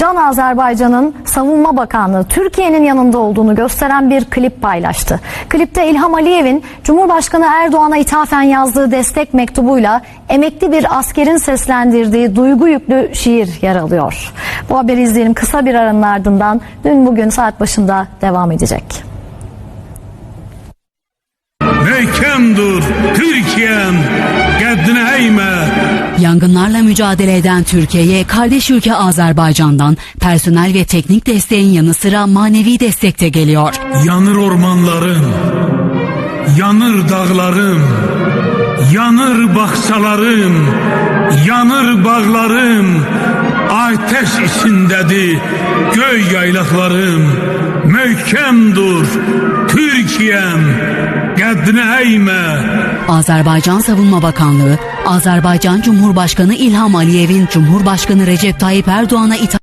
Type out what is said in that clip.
Can Azerbaycan'ın Savunma Bakanlığı Türkiye'nin yanında olduğunu gösteren bir klip paylaştı. Klipte İlham Aliyev'in Cumhurbaşkanı Erdoğan'a ithafen yazdığı destek mektubuyla emekli bir askerin seslendirdiği duygu yüklü şiir yer alıyor. Bu haberi izleyelim kısa bir aranın ardından dün bugün saat başında devam edecek. Möhkəm dur Türkiyəm, qəddini əymə. Yangınlarla mücadele eden Türkiye'ye kardeş ülke Azerbaycan'dan personel ve teknik desteğin yanı sıra manevi destek de geliyor. Yanır ormanlarım, yanır dağlarım, yanır bağçalarım, yanır bağlarım. Ateş içindədir göy yaylaqlarım. Möhkəm dur Türkiyəm, qəddini əymə. Azerbaycan Savunma Bakanlığı, Azerbaycan Cumhurbaşkanı İlham Aliyev'in Cumhurbaşkanı Recep Tayyip Erdoğan'a itham